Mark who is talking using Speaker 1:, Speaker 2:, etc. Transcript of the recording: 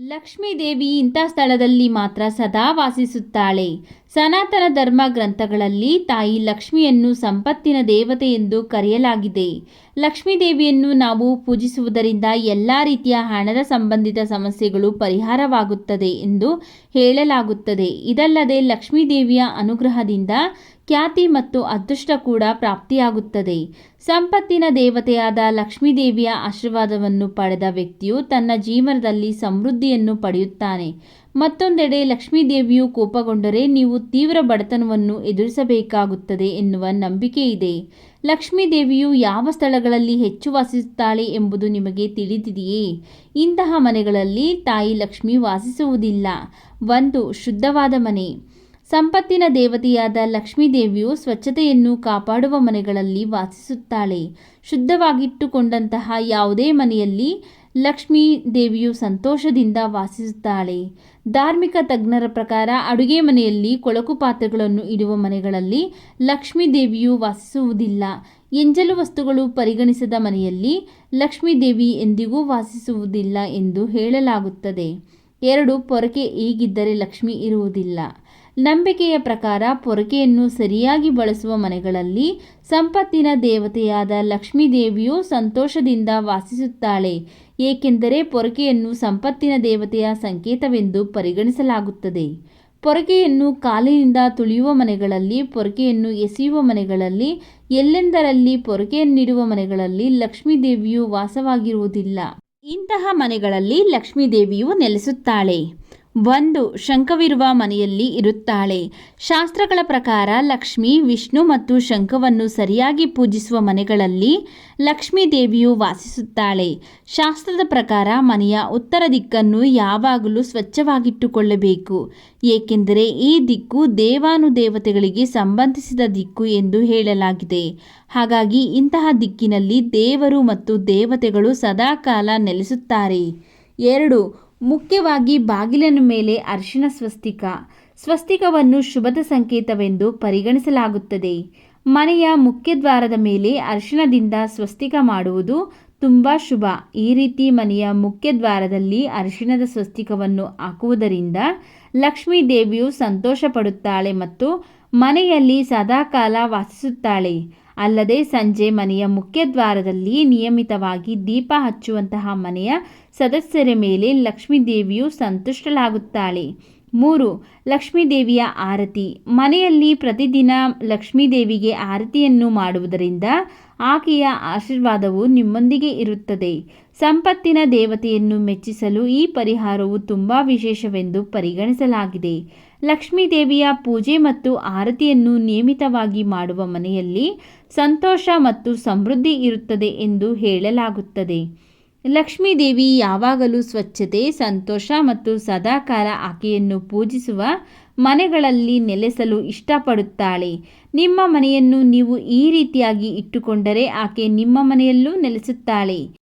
Speaker 1: ಲಕ್ಷ್ಮೀ ದೇವಿ ಇಂಥ ಸ್ಥಳದಲ್ಲಿ ಮಾತ್ರ ಸದಾ ವಾಸಿಸುತ್ತಾಳೆ. ಸನಾತನ ಧರ್ಮ ಗ್ರಂಥಗಳಲ್ಲಿ ತಾಯಿ ಲಕ್ಷ್ಮಿಯನ್ನು ಸಂಪತ್ತಿನ ದೇವತೆ ಎಂದು ಕರೆಯಲಾಗಿದೆ. ಲಕ್ಷ್ಮೀ ದೇವಿಯನ್ನು ನಾವು ಪೂಜಿಸುವುದರಿಂದ ಎಲ್ಲ ರೀತಿಯ ಹಣದ ಸಂಬಂಧಿತ ಸಮಸ್ಯೆಗಳು ಪರಿಹಾರವಾಗುತ್ತದೆ ಎಂದು ಹೇಳಲಾಗುತ್ತದೆ. ಇದಲ್ಲದೆ ಲಕ್ಷ್ಮೀ ದೇವಿಯ ಅನುಗ್ರಹದಿಂದ ಖ್ಯಾತಿ ಮತ್ತು ಅದೃಷ್ಟ ಕೂಡ ಪ್ರಾಪ್ತಿಯಾಗುತ್ತದೆ. ಸಂಪತ್ತಿನ ದೇವತೆಯಾದ ಲಕ್ಷ್ಮೀದೇವಿಯ ಆಶೀರ್ವಾದವನ್ನು ಪಡೆದ ವ್ಯಕ್ತಿಯು ತನ್ನ ಜೀವನದಲ್ಲಿ ಸಮೃದ್ಧಿಯನ್ನು ಪಡೆಯುತ್ತಾನೆ. ಮತ್ತೊಂದೆಡೆ ಲಕ್ಷ್ಮೀದೇವಿಯು ಕೋಪಗೊಂಡರೆ ನೀವು ತೀವ್ರ ಬಡತನವನ್ನು ಎದುರಿಸಬೇಕಾಗುತ್ತದೆ ಎನ್ನುವ ನಂಬಿಕೆ ಇದೆ. ಲಕ್ಷ್ಮೀದೇವಿಯು ಯಾವ ಸ್ಥಳಗಳಲ್ಲಿ ಹೆಚ್ಚು ವಾಸಿಸುತ್ತಾಳೆ ಎಂಬುದು ನಿಮಗೆ ತಿಳಿದಿದೆಯೇ? ಇಂತಹ ಮನೆಗಳಲ್ಲಿ ತಾಯಿ ಲಕ್ಷ್ಮಿ ವಾಸಿಸುವುದಿಲ್ಲ. ಒಂದು ಶುದ್ಧವಾದ ಮನೆ. ಸಂಪತ್ತಿನ ದೇವತೆಯಾದ ಲಕ್ಷ್ಮೀದೇವಿಯು ಸ್ವಚ್ಛತೆಯನ್ನು ಕಾಪಾಡುವ ಮನೆಗಳಲ್ಲಿ ವಾಸಿಸುತ್ತಾಳೆ. ಶುದ್ಧವಾಗಿಟ್ಟುಕೊಂಡಂತಹ ಯಾವುದೇ ಮನೆಯಲ್ಲಿ ಲಕ್ಷ್ಮೀ ದೇವಿಯು ಸಂತೋಷದಿಂದ ವಾಸಿಸುತ್ತಾಳೆ. ಧಾರ್ಮಿಕ ತಜ್ಞರ ಪ್ರಕಾರ ಅಡುಗೆ ಮನೆಯಲ್ಲಿ ಕೊಳಕು ಪಾತ್ರೆಗಳನ್ನು ಇಡುವ ಮನೆಗಳಲ್ಲಿ ಲಕ್ಷ್ಮೀ ದೇವಿಯು ವಾಸಿಸುವುದಿಲ್ಲ. ಎಂಜಲು ವಸ್ತುಗಳು ಪರಿಗಣಿಸದ ಮನೆಯಲ್ಲಿ ಲಕ್ಷ್ಮೀ ದೇವಿ ಎಂದಿಗೂ ವಾಸಿಸುವುದಿಲ್ಲ ಎಂದು ಹೇಳಲಾಗುತ್ತದೆ. ಎರಡು ಪೊರಕೆ ಈಗಿದ್ದರೆ ಲಕ್ಷ್ಮಿ ಇರುವುದಿಲ್ಲ. ನಂಬಿಕೆಯ ಪ್ರಕಾರ ಪೊರಕೆಯನ್ನು ಸರಿಯಾಗಿ ಬಳಸುವ ಮನೆಗಳಲ್ಲಿ ಸಂಪತ್ತಿನ ದೇವತೆಯಾದ ಲಕ್ಷ್ಮೀ ದೇವಿಯು ಸಂತೋಷದಿಂದ ವಾಸಿಸುತ್ತಾಳೆ. ಏಕೆಂದರೆ ಪೊರಕೆಯನ್ನು ಸಂಪತ್ತಿನ ದೇವತೆಯ ಸಂಕೇತವೆಂದು ಪರಿಗಣಿಸಲಾಗುತ್ತದೆ. ಪೊರಕೆಯನ್ನು ಕಾಲಿನಿಂದ ತುಳಿಯುವ ಮನೆಗಳಲ್ಲಿ, ಪೊರಕೆಯನ್ನು ಎಸೆಯುವ ಮನೆಗಳಲ್ಲಿ, ಎಲ್ಲೆಂದರಲ್ಲಿ ಪೊರಕೆಯನ್ನಿಡುವ ಮನೆಗಳಲ್ಲಿ ಲಕ್ಷ್ಮೀ ದೇವಿಯು ವಾಸವಾಗಿರುವುದಿಲ್ಲ. ಇಂತಹ ಮನೆಗಳಲ್ಲಿ ಲಕ್ಷ್ಮೀ ದೇವಿಯು ನೆಲೆಸುತ್ತಾಳೆ. ಒಂದು ಶಂಖವಿರುವ ಮನೆಯಲ್ಲಿ ಇರುತ್ತಾಳೆ. ಶಾಸ್ತ್ರಗಳ ಪ್ರಕಾರ ಲಕ್ಷ್ಮಿ, ವಿಷ್ಣು ಮತ್ತು ಶಂಖವನ್ನು ಸರಿಯಾಗಿ ಪೂಜಿಸುವ ಮನೆಗಳಲ್ಲಿ ಲಕ್ಷ್ಮೀ ದೇವಿಯು ವಾಸಿಸುತ್ತಾಳೆ. ಶಾಸ್ತ್ರದ ಪ್ರಕಾರ ಮನೆಯ ಉತ್ತರ ದಿಕ್ಕನ್ನು ಯಾವಾಗಲೂ ಸ್ವಚ್ಛವಾಗಿಟ್ಟುಕೊಳ್ಳಬೇಕು. ಏಕೆಂದರೆ ಈ ದಿಕ್ಕು ದೇವಾನುದೇವತೆಗಳಿಗೆ ಸಂಬಂಧಿಸಿದ ದಿಕ್ಕು ಎಂದು ಹೇಳಲಾಗಿದೆ. ಹಾಗಾಗಿ ಇಂತಹ ದಿಕ್ಕಿನಲ್ಲಿ ದೇವರು ಮತ್ತು ದೇವತೆಗಳು ಸದಾಕಾಲ ನೆಲೆಸುತ್ತಾರೆ. ಎರಡು ಮುಖ್ಯವಾಗಿ ಬಾಗಿಲಿನ ಮೇಲೆ ಅರಿಶಿನ ಸ್ವಸ್ತಿಕ. ಸ್ವಸ್ತಿಕವನ್ನು ಶುಭದ ಸಂಕೇತವೆಂದು ಪರಿಗಣಿಸಲಾಗುತ್ತದೆ. ಮನೆಯ ಮುಖ್ಯದ್ವಾರದ ಮೇಲೆ ಅರಿಶಿಣದಿಂದ ಸ್ವಸ್ತಿಕ ಮಾಡುವುದು ತುಂಬ ಶುಭ. ಈ ರೀತಿ ಮನೆಯ ಮುಖ್ಯದ್ವಾರದಲ್ಲಿ ಅರಿಶಿಣದ ಸ್ವಸ್ತಿಕವನ್ನು ಹಾಕುವುದರಿಂದ ಲಕ್ಷ್ಮೀ ದೇವಿಯು ಸಂತೋಷ ಪಡುತ್ತಾಳೆ ಮತ್ತು ಮನೆಯಲ್ಲಿ ಸದಾಕಾಲ ವಾಸಿಸುತ್ತಾಳೆ. ಅಲ್ಲದೆ ಸಂಜೆ ಮನೆಯ ಮುಖ್ಯದ್ವಾರದಲ್ಲಿ ನಿಯಮಿತವಾಗಿ ದೀಪ ಹಚ್ಚುವಂತಹ ಮನೆಯ ಸದಸ್ಯರ ಮೇಲೆ ಲಕ್ಷ್ಮೀದೇವಿಯು ಸಂತುಷ್ಟಳಾಗುತ್ತಾಳೆ. ಮೂರು, ಲಕ್ಷ್ಮೀದೇವಿಯ ಆರತಿ. ಮನೆಯಲ್ಲಿ ಪ್ರತಿದಿನ ಲಕ್ಷ್ಮೀದೇವಿಗೆ ಆರತಿಯನ್ನು ಮಾಡುವುದರಿಂದ ಆಕೆಯ ಆಶೀರ್ವಾದವು ನಿಮ್ಮೊಂದಿಗೆ ಇರುತ್ತದೆ. ಸಂಪತ್ತಿನ ದೇವತೆಯನ್ನು ಮೆಚ್ಚಿಸಲು ಈ ಪರಿಹಾರವು ತುಂಬ ವಿಶೇಷವೆಂದು ಪರಿಗಣಿಸಲಾಗಿದೆ. ಲಕ್ಷ್ಮೀ ದೇವಿಯ ಪೂಜೆ ಮತ್ತು ಆರತಿಯನ್ನು ನಿಯಮಿತವಾಗಿ ಮಾಡುವ ಮನೆಯಲ್ಲಿ ಸಂತೋಷ ಮತ್ತು ಸಮೃದ್ಧಿ ಇರುತ್ತದೆ ಎಂದು ಹೇಳಲಾಗುತ್ತದೆ. ಲಕ್ಷ್ಮೀ ದೇವಿ ಯಾವಾಗಲೂ ಸ್ವಚ್ಛತೆ, ಸಂತೋಷ ಮತ್ತು ಸದಾಕಾಲ ಆಕೆಯನ್ನು ಪೂಜಿಸುವ ಮನೆಗಳಲ್ಲಿ ನೆಲೆಸಲು ಇಷ್ಟಪಡುತ್ತಾಳೆ. ನಿಮ್ಮ ಮನೆಯನ್ನು ನೀವು ಈ ರೀತಿಯಾಗಿ ಇಟ್ಟುಕೊಂಡರೆ ಆಕೆ ನಿಮ್ಮ ಮನೆಯಲ್ಲೂ ನೆಲೆಸುತ್ತಾಳೆ.